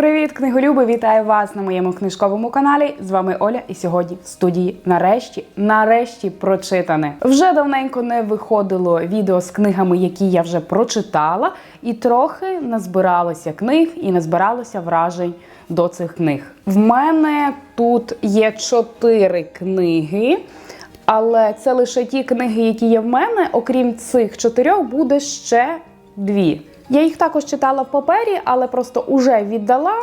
Привіт, книголюби! Вітаю вас на моєму книжковому каналі. З вами Оля, і сьогодні в студії нарешті, нарешті прочитане. Вже давненько не виходило відео з книгами, які я вже прочитала, і трохи назбиралося книг і назбиралося вражень до цих книг. В мене тут є чотири книги. Але це лише ті книги, які є в мене. Окрім цих чотирьох, буде ще дві. Я їх також читала в папері, але просто уже віддала.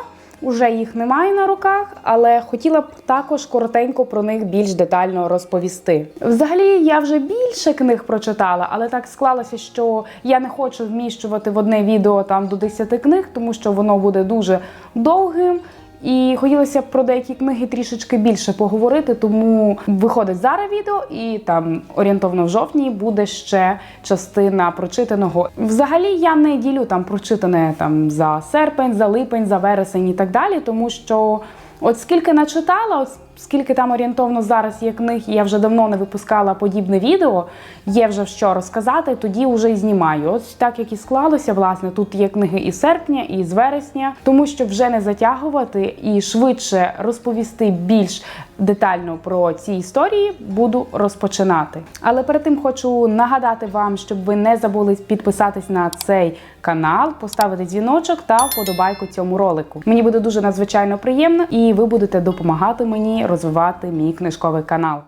Уже їх немає на руках, але хотіла б також коротенько про них більш детально розповісти. Взагалі, я вже більше книг прочитала, але так склалося, що я не хочу вміщувати в одне відео там до 10 книг, тому що воно буде дуже довгим. І хотілося про деякі книги трішечки більше поговорити, тому виходить зараз відео, і там орієнтовно в жовтні буде ще частина прочитаного. Взагалі я не ділю там прочитане там за серпень, за липень, за вересень і так далі, тому що. От скільки начитала, от скільки там орієнтовно зараз є книг, я вже давно не випускала подібне відео, є вже що розказати, тоді вже і знімаю. От так як і склалося, власне, тут є книги і серпня, і з вересня, тому що вже не затягувати і швидше розповісти більш детально про ці історії, буду розпочинати. Але перед тим хочу нагадати вам, щоб ви не забули підписатись на цей канал, поставити дзвіночок та вподобайку цьому ролику. Мені буде дуже надзвичайно приємно, і ви будете допомагати мені розвивати мій книжковий канал.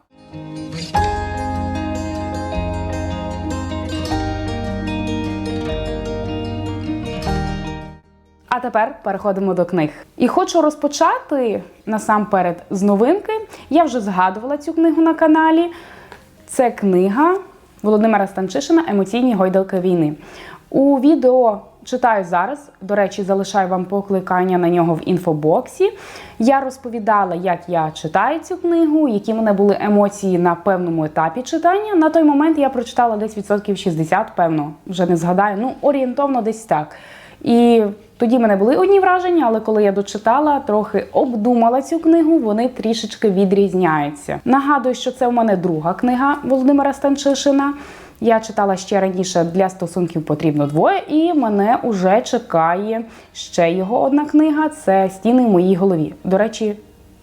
А тепер переходимо до книг. І хочу розпочати насамперед з новинки. Я вже згадувала цю книгу на каналі. Це книга Володимира Станчишина Емоційні гойдалки війни. У відео читаю зараз. До речі, залишаю вам покликання на нього в інфобоксі. Я розповідала, як я читаю цю книгу, які в мене були емоції на певному етапі читання. На той момент я прочитала десь відсотків 60, певно, вже не згадаю. Ну, орієнтовно десь так. І тоді в мене були одні враження, але коли я дочитала, трохи обдумала цю книгу, вони трішечки відрізняються. Нагадую, що це в мене друга книга Володимира Станчишина. Я читала ще раніше для стосунків потрібно двоє, і мене уже чекає ще його одна книга це Стіни в моїй голові. До речі,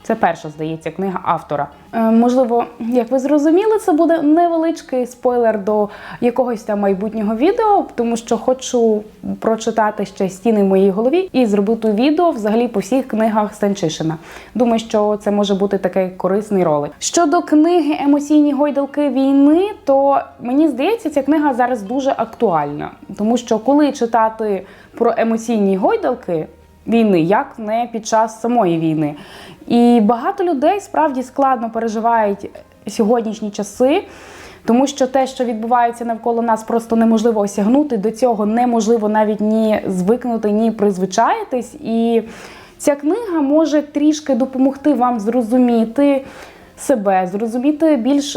це перша, здається, книга автора. Е, можливо, як ви зрозуміли, це буде невеличкий спойлер до якогось там майбутнього відео, тому що хочу прочитати ще стіни в моїй голові і зробити відео взагалі по всіх книгах Станчишина. Думаю, що це може бути такий корисний ролик. Щодо книги Емоційні гойдалки війни, то мені здається, ця книга зараз дуже актуальна, тому що коли читати про емоційні гойдалки війни, як не під час самої війни. І багато людей справді складно переживають сьогоднішні часи. Тому що те, що відбувається навколо нас, просто неможливо осягнути. До цього неможливо навіть ні звикнути, ні призвичаїтись. І ця книга може трішки допомогти вам зрозуміти себе, зрозуміти більш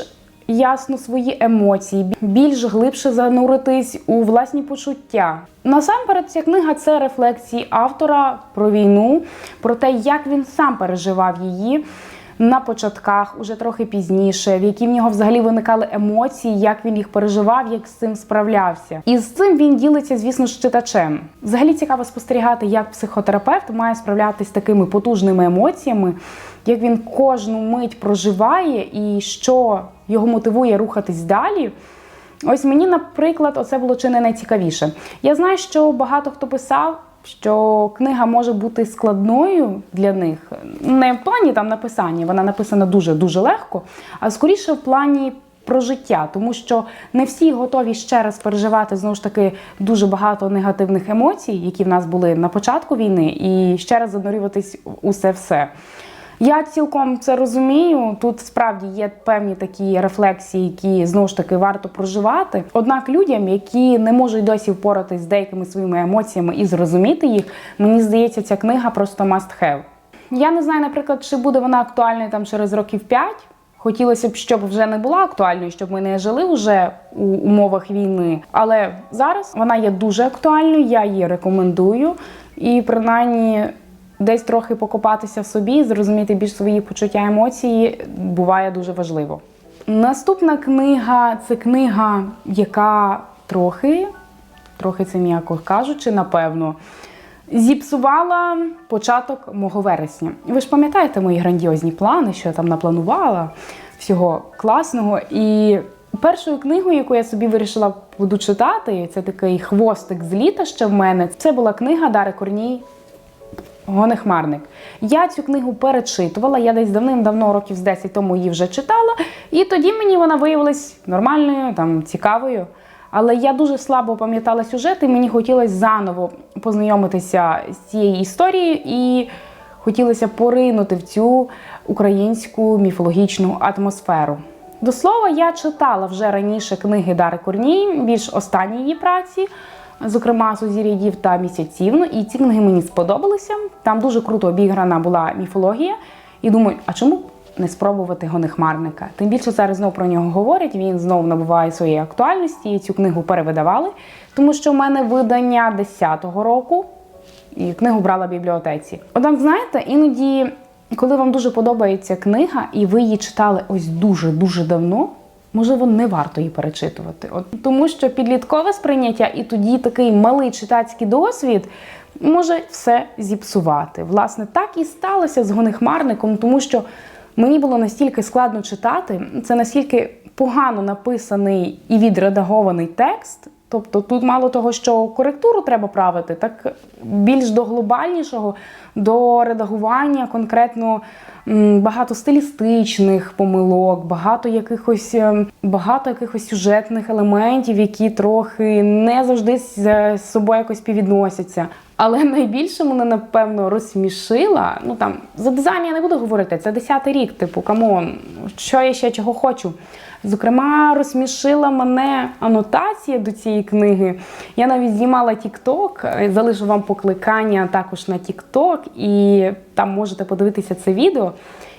ясно свої емоції, більш глибше зануритись у власні почуття. Насамперед, ця книга це рефлексії автора про війну, про те, як він сам переживав її. На початках, уже трохи пізніше, в які в нього взагалі виникали емоції, як він їх переживав, як з цим справлявся. І з цим він ділиться, звісно, з читачем. Взагалі цікаво спостерігати, як психотерапевт має справлятися з такими потужними емоціями, як він кожну мить проживає і що його мотивує рухатись далі. Ось мені, наприклад, оце було чи не найцікавіше. Я знаю, що багато хто писав, що книга може бути складною для них. Не в плані там написання, вона написана дуже-дуже легко, а скоріше в плані про життя, тому що не всі готові ще раз переживати знову ж таки дуже багато негативних емоцій, які в нас були на початку війни, і ще раз занурюватись у це все. Я цілком це розумію. Тут справді є певні такі рефлексії, які знову ж таки варто проживати. Однак людям, які не можуть досі впоратись з деякими своїми емоціями і зрозуміти їх, мені здається, ця книга просто must have. Я не знаю, наприклад, чи буде вона актуальною там через років 5. Хотілося б, щоб вже не була актуальною, щоб ми не жили вже у умовах війни. Але зараз вона є дуже актуальною. Я її рекомендую. І принаймні десь трохи покопатися в собі, зрозуміти більш свої почуття емоції буває дуже важливо. Наступна книга це книга, яка трохи, трохи це м'яко кажучи, напевно, зіпсувала початок мого вересня. Ви ж пам'ятаєте мої грандіозні плани, що я там напланувала всього класного. І першою книгою, яку я собі вирішила буду читати, це такий хвостик з літа ще в мене. Це була книга Дари Корній Гонехмарник. Я цю книгу перечитувала. Я десь давним-давно, років з 10 тому її вже читала, і тоді мені вона виявилась нормальною, там цікавою. Але я дуже слабо пам'ятала сюжет, і мені хотілося заново познайомитися з цією історією і хотілося поринути в цю українську міфологічну атмосферу. До слова, я читала вже раніше книги Дари Корній, більш останні її праці, зокрема Сузір'я дів та місяців. Ну, І ці книги мені сподобалися. Там дуже круто обіграна була міфологія. І думаю, а чому не спробувати гонехмарника? Тим більше зараз знову про нього говорять. Він знову набуває своєї актуальності. І цю книгу перевидавали, тому що в мене видання 10-го року і книгу брала в бібліотеці. Однак, знаєте, іноді, коли вам дуже подобається книга, і ви її читали ось дуже-дуже давно, можливо, не варто її перечитувати. От, тому що підліткове сприйняття і тоді такий малий читацький досвід може все зіпсувати. Власне, так і сталося з гонехмарником, тому що мені було настільки складно читати, це настільки погано написаний і відредагований текст. Тобто тут мало того, що коректуру треба правити, так більш до глобальнішого, до редагування конкретно багато стилістичних помилок, багато якихось ем, багато якихось сюжетних елементів, які трохи не завжди з з собою якось співвідносяться. Але найбільше мене напевно розсмішила. Ну там за дизайн я не буду говорити. Це 10-й рік, типу, камон, що я ще чого хочу. Зокрема, розсмішила мене анотація до цієї книги. Я навіть знімала TikTok, залишу вам покликання також на TikTok, і там можете подивитися це відео,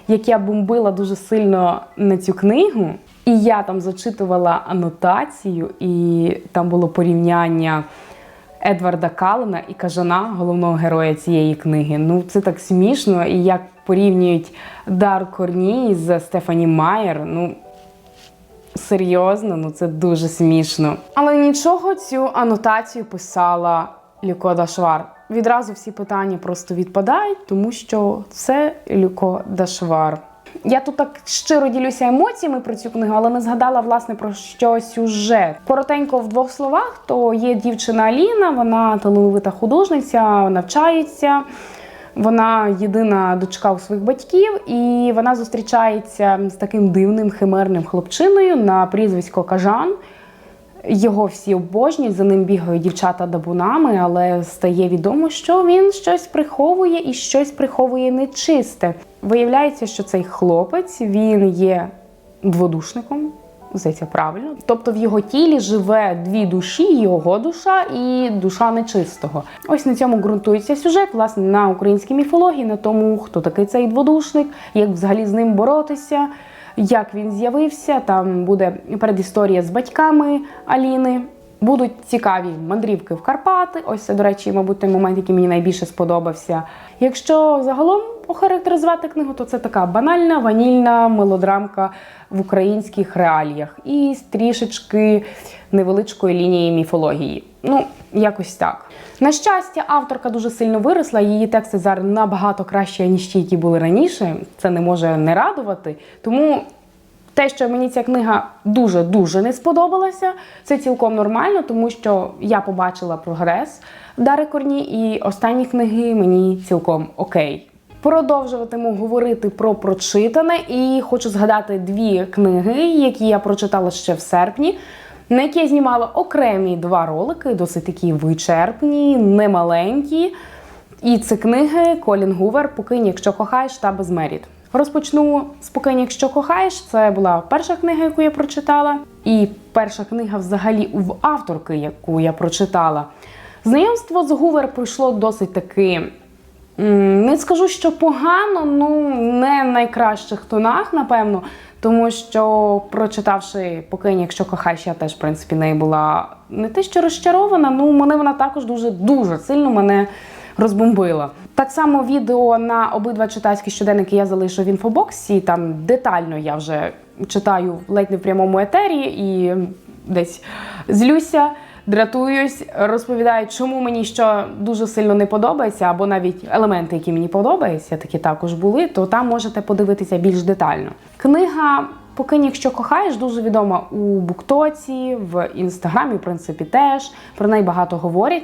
як я бомбила дуже сильно на цю книгу. І я там зачитувала анотацію, і там було порівняння. Едварда Калена і кажана головного героя цієї книги. Ну це так смішно, і як порівнюють Дар Корні з Стефані Майер. Ну серйозно, ну це дуже смішно. Але нічого цю анотацію писала Люко Дашвар. Відразу всі питання просто відпадають, тому що це Люко Дашвар. Я тут так щиро ділюся емоціями про цю книгу, але не згадала власне про що сюжет. Коротенько в двох словах, то є дівчина Аліна, вона талановита художниця, навчається. Вона єдина дочка у своїх батьків, і вона зустрічається з таким дивним химерним хлопчиною на прізвисько Кажан. Його всі обожнюють, за ним бігають дівчата дабунами, але стає відомо, що він щось приховує і щось приховує нечисте. Виявляється, що цей хлопець він є дводушником. Здається, правильно. Тобто в його тілі живе дві душі, його душа і душа нечистого. Ось на цьому ґрунтується сюжет, власне, на українській міфології, на тому, хто такий цей дводушник, як взагалі з ним боротися, як він з'явився. Там буде передісторія з батьками Аліни. Будуть цікаві мандрівки в Карпати. Ось це, до речі, мабуть, той момент, який мені найбільше сподобався. Якщо загалом охарактеризувати книгу, то це така банальна ванільна мелодрамка в українських реаліях і з трішечки невеличкої лінії міфології. Ну, якось так. На щастя, авторка дуже сильно виросла. Її тексти зараз набагато краще, ніж ті, які були раніше. Це не може не радувати. Тому. Те, що мені ця книга дуже-дуже не сподобалася, це цілком нормально, тому що я побачила прогрес Дари Корні, і останні книги мені цілком окей. Продовжуватиму говорити про прочитане, і хочу згадати дві книги, які я прочитала ще в серпні, на які я знімала окремі два ролики, досить такі вичерпні, немаленькі. І це книги Колін Гувер Покинь, якщо кохаєш та безмерід. Розпочну з «Покинь, якщо кохаєш. Це була перша книга, яку я прочитала, і перша книга взагалі в авторки, яку я прочитала. Знайомство з Гувер пройшло досить таки. Не скажу, що погано, ну не в найкращих тонах, напевно. Тому що, прочитавши «Покинь, якщо кохаєш, я теж, в принципі, нею була не те, що розчарована, ну мене вона також дуже дуже сильно мене розбомбила. Так само відео на обидва читацькі щоденники я залишу в інфобоксі. Там детально я вже читаю ледь не в прямому етері і десь злюся. дратуюсь, розповідаю, чому мені що дуже сильно не подобається, або навіть елементи, які мені подобаються, такі також були, то там можете подивитися більш детально. Книга. Покинь, якщо кохаєш, дуже відома у Буктоці, в інстаграмі, в принципі, теж про неї багато говорять.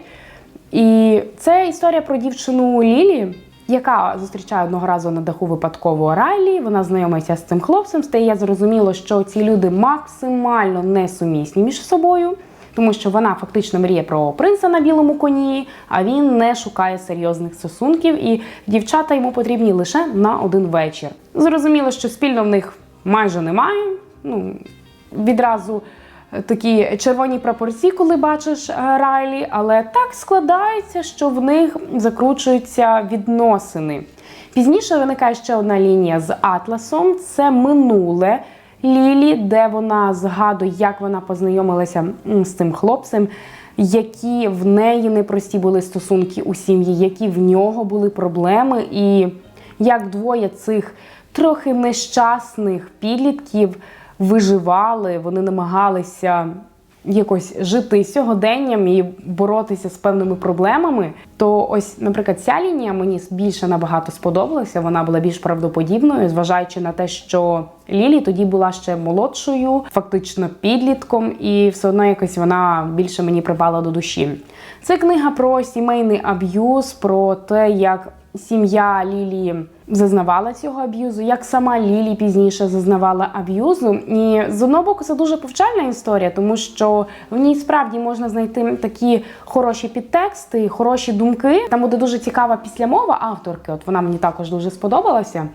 І це історія про дівчину Лілі, яка зустрічає одного разу на даху випадково Райлі. Вона знайомиться з цим хлопцем. Стає зрозуміло, що ці люди максимально несумісні між собою, тому що вона фактично мріє про принца на білому коні, а він не шукає серйозних стосунків, і дівчата йому потрібні лише на один вечір. Зрозуміло, що спільно в них майже немає. Ну відразу такі червоні прапорці, коли бачиш е, Райлі, але так складається, що в них закручуються відносини. Пізніше виникає ще одна лінія з Атласом. Це минуле Лілі, де вона згадує, як вона познайомилася з цим хлопцем, які в неї непрості були стосунки у сім'ї, які в нього були проблеми, і як двоє цих трохи нещасних підлітків виживали, вони намагалися якось жити сьогоденням і боротися з певними проблемами. То ось, наприклад, ця лінія мені більше набагато сподобалася. Вона була більш правдоподібною, зважаючи на те, що Лілі тоді була ще молодшою, фактично підлітком, і все одно якось вона більше мені припала до душі. Це книга про сімейний аб'юз, про те, як сім'я Лілі зазнавала цього аб'юзу, як сама Лілі пізніше зазнавала аб'юзу. І з одного боку, це дуже повчальна історія, тому що в ній справді можна знайти такі хороші підтексти, хороші думки. Там буде дуже цікава післямова авторки. От вона мені також дуже сподобалася.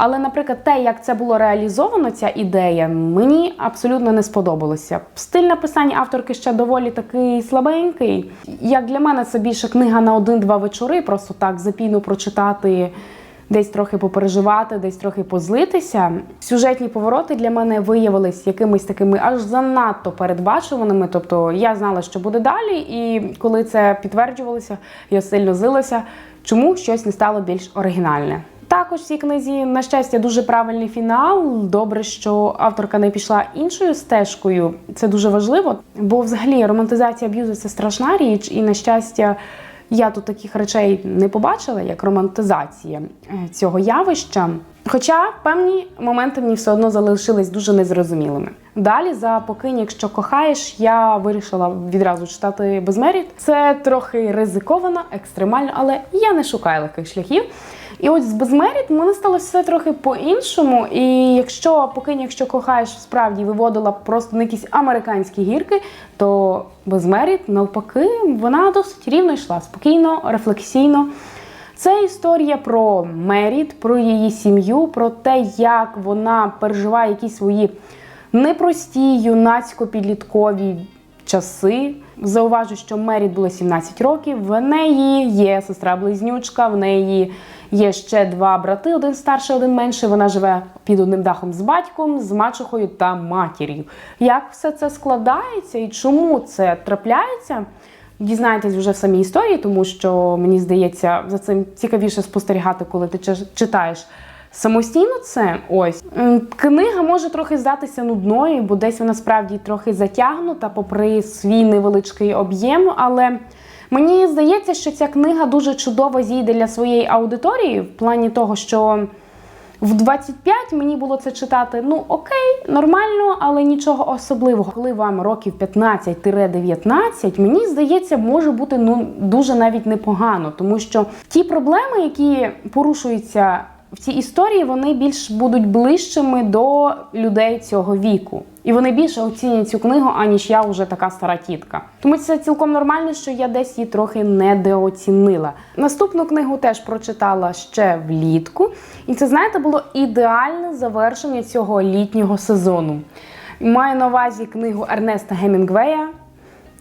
Але, наприклад, те, як це було реалізовано, ця ідея, мені абсолютно не сподобалося. Стиль написання авторки ще доволі такий слабенький. Як для мене, це більше книга на один-два вечори, просто так запійно прочитати, десь трохи попереживати, десь трохи позлитися. Сюжетні повороти для мене виявились якимись такими аж занадто передбачуваними. Тобто я знала, що буде далі, і коли це підтверджувалося, я сильно злилася, чому щось не стало більш оригінальне. Також в цій книзі, на щастя, дуже правильний фінал. Добре, що авторка не пішла іншою стежкою. Це дуже важливо, бо взагалі романтизація аб'юзу це страшна річ, і на щастя, я тут таких речей не побачила, як романтизація е, цього явища. Хоча певні моменти мені все одно залишились дуже незрозумілими. Далі, за покинь, якщо кохаєш, я вирішила відразу читати безмеріт. Це трохи ризиковано, екстремально, але я не шукаю легких шляхів. І ось з безмеріт мене стало все трохи по-іншому. І якщо покинь, якщо кохаєш, справді виводила просто на якісь американські гірки, то безмеріт, навпаки, вона досить рівно йшла, спокійно, рефлексійно. Це історія про Меріт, про її сім'ю, про те, як вона переживає якісь свої непрості юнацько-підліткові часи. Зауважу, що Меріт було 17 років. В неї є сестра-близнючка, в неї є ще два брати: один старший, один менший. Вона живе під одним дахом з батьком, з мачухою та матір'ю. Як все це складається і чому це трапляється? Дізнаєтесь вже в самій історії, тому що мені здається, за цим цікавіше спостерігати, коли ти читаєш самостійно це. Ось книга може трохи здатися нудною, бо десь вона справді трохи затягнута, попри свій невеличкий об'єм. Але мені здається, що ця книга дуже чудово зійде для своєї аудиторії, в плані того, що. В 25 мені було це читати, ну окей, нормально, але нічого особливого. Коли вам років 15-19, мені здається, може бути ну дуже навіть непогано, тому що ті проблеми, які порушуються в цій історії, вони більш будуть ближчими до людей цього віку. І вони більше оцінять цю книгу, аніж я вже така стара тітка. Тому це цілком нормально, що я десь її трохи недооцінила. Наступну книгу теж прочитала ще влітку, і це, знаєте, було ідеальне завершення цього літнього сезону. Маю на увазі книгу Ернеста Гемінгвея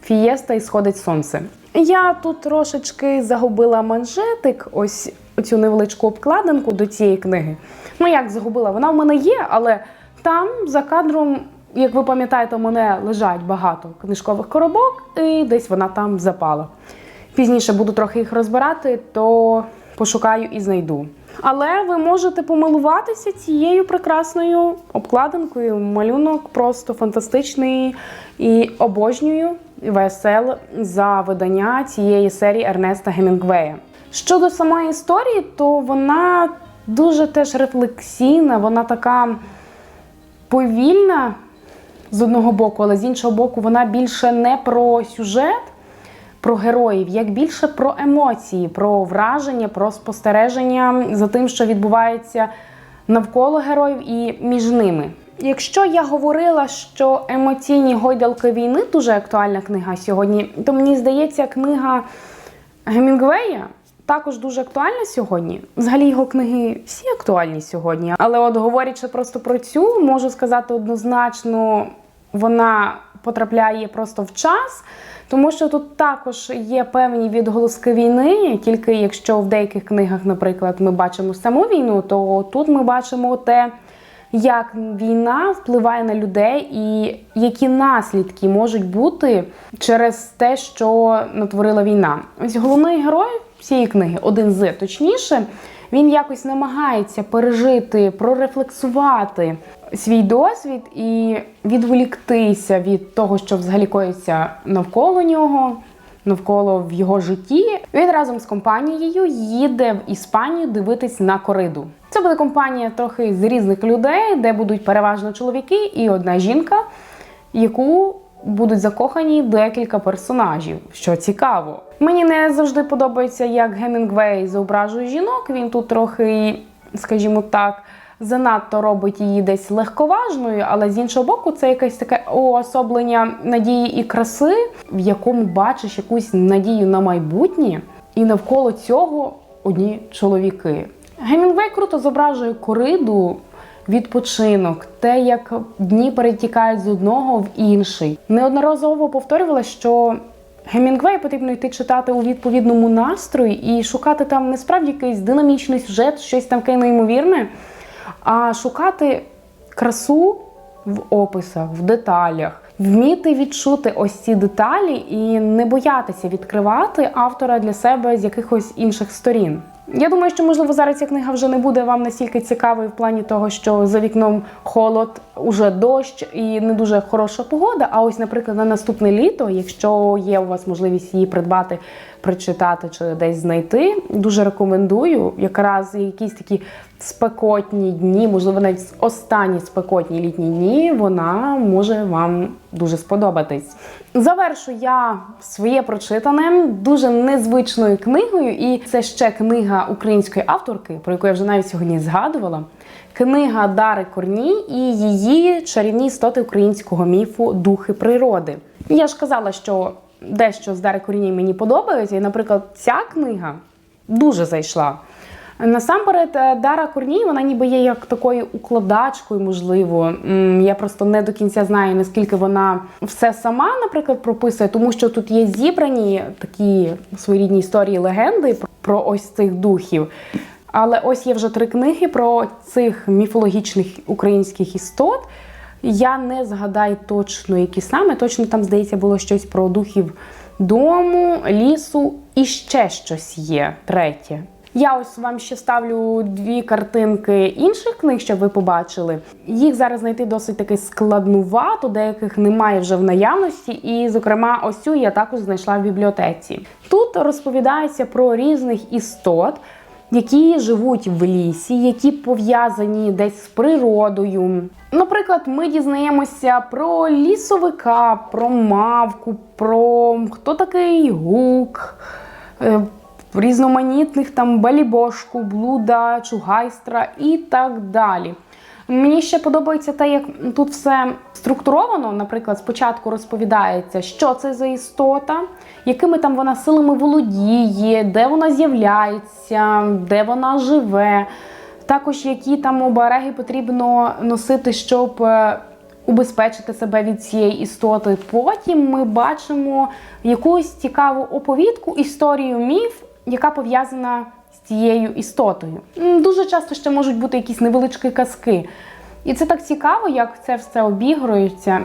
Фієста і сходить сонце. Я тут трошечки загубила манжетик, ось оцю невеличку обкладинку до цієї книги. Ну як загубила? Вона в мене є, але там за кадром, як ви пам'ятаєте, у мене лежать багато книжкових коробок, і десь вона там запала. Пізніше буду трохи їх розбирати, то пошукаю і знайду. Але ви можете помилуватися цією прекрасною обкладинкою. Малюнок просто фантастичний і обожнюю ВСЛ за видання цієї серії Ернеста Гемінгвея. Щодо самої історії, то вона дуже теж рефлексійна, вона така повільна з одного боку, але з іншого боку, вона більше не про сюжет, про героїв, як більше про емоції, про враження, про спостереження за тим, що відбувається навколо героїв і між ними. Якщо я говорила, що емоційні гойдалки війни дуже актуальна книга сьогодні, то мені здається, книга Гемінгвея також дуже актуальна сьогодні. Взагалі його книги всі актуальні сьогодні. Але от говорячи просто про цю, можу сказати однозначно, вона потрапляє просто в час. Тому що тут також є певні відголоски війни, тільки якщо в деяких книгах, наприклад, ми бачимо саму війну, то тут ми бачимо те, як війна впливає на людей, і які наслідки можуть бути через те, що натворила війна. Ось головний герой цієї книги, один з точніше, він якось намагається пережити, прорефлексувати свій досвід і відволіктися від того, що взагалі коїться навколо нього. Навколо в його житті він разом з компанією їде в Іспанію дивитись на кориду. Це буде компанія трохи з різних людей, де будуть переважно чоловіки і одна жінка, яку будуть закохані декілька персонажів, що цікаво. Мені не завжди подобається, як Гемінгвей зображує жінок. Він тут трохи, скажімо так, занадто робить її десь легковажною, але з іншого боку, це якесь таке уособлення надії і краси, в якому бачиш якусь надію на майбутнє, і навколо цього одні чоловіки. Гемінгвей круто зображує кориду. Відпочинок, те, як дні перетікають з одного в інший. Неодноразово повторювала, що Гемінгвей потрібно йти читати у відповідному настрої і шукати там не справді якийсь динамічний сюжет, щось таке неймовірне, а шукати красу в описах, в деталях, вміти відчути ось ці деталі і не боятися відкривати автора для себе з якихось інших сторін. Я думаю, що можливо зараз ця книга вже не буде вам настільки цікавою в плані того, що за вікном холод, уже дощ і не дуже хороша погода. А ось, наприклад, на наступне літо, якщо є у вас можливість її придбати, прочитати чи десь знайти, дуже рекомендую. Якраз якісь такі спекотні дні, можливо, навіть останні спекотні літні дні, вона може вам дуже сподобатись. Завершу я своє прочитане дуже незвичною книгою, і це ще книга української авторки, про яку я вже навіть сьогодні згадувала. Книга Дари Корній і її чарівні істоти українського міфу Духи природи. Я ж казала, що дещо з Дари Корній мені подобається, і, наприклад, ця книга дуже зайшла. Насамперед, е, Дара Корній, вона ніби є як такою укладачкою, можливо. Я просто не до кінця знаю, наскільки вона все сама, наприклад, прописує, тому що тут є зібрані такі своєрідні історії, легенди про- про ось цих духів. Але ось є вже три книги про цих міфологічних українських істот. Я не згадаю точно, які саме. Точно там, здається, було щось про духів дому, лісу і ще щось є третє. Я ось вам ще ставлю дві картинки інших книг, щоб ви побачили. Їх зараз знайти досить таки складнувато, деяких немає вже в наявності. І, зокрема, ось цю я також знайшла в бібліотеці. Тут розповідається про різних істот, які живуть в лісі, які пов'язані десь з природою. Наприклад, ми дізнаємося про лісовика, про мавку, про хто такий гук. Е, різноманітних там балібошку, блуда, чугайстра і так далі. Мені ще подобається те, як тут все структуровано. Наприклад, спочатку розповідається, що це за істота, якими там вона силами володіє, де вона з'являється, де вона живе. Також які там обереги потрібно носити, щоб е, убезпечити себе від цієї істоти. Потім ми бачимо якусь цікаву оповідку, історію міф, яка пов'язана з цією істотою. Дуже часто ще можуть бути якісь невеличкі казки. І це так цікаво, як це все обігрується.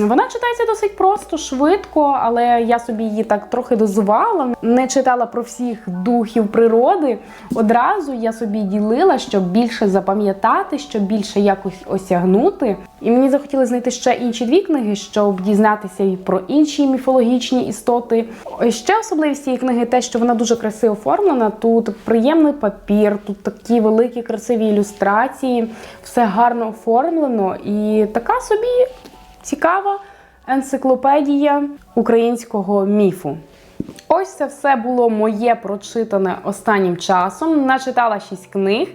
Вона читається досить просто, швидко, але я собі її так трохи дозувала. Не читала про всіх духів природи. Одразу я собі ділила, щоб більше запам'ятати, щоб більше якось осягнути. І мені захотілося знайти ще інші дві книги, щоб дізнатися і про інші міфологічні істоти. Ще особливість цієї книги те, що вона дуже красиво оформлена. Тут приємний папір, тут такі великі красиві ілюстрації, все гарно оформлено і така собі цікава енциклопедія українського міфу. Ось це все було моє прочитане останнім часом. Начитала шість книг.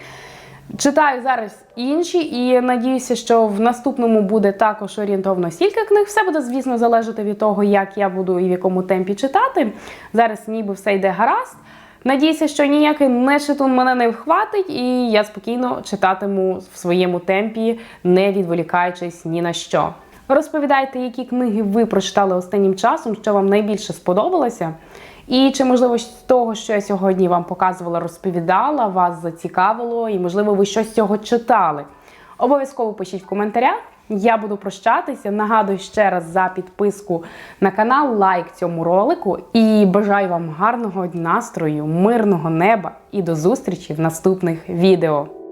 Читаю зараз інші, і надіюся, що в наступному буде також орієнтовно стільки книг. Все буде, звісно, залежати від того, як я буду і в якому темпі читати. Зараз ніби все йде гаразд. Надіюся, що ніякий нешитун мене не вхватить, і я спокійно читатиму в своєму темпі, не відволікаючись ні на що. Розповідайте, які книги ви прочитали останнім часом, що вам найбільше сподобалося. І чи, можливо, з того, що я сьогодні вам показувала, розповідала, вас зацікавило, і, можливо, ви щось з цього читали. Обов'язково пишіть в коментарях. Я буду прощатися. Нагадую ще раз за підписку на канал, лайк цьому ролику. І бажаю вам гарного настрою, мирного неба і до зустрічі в наступних відео.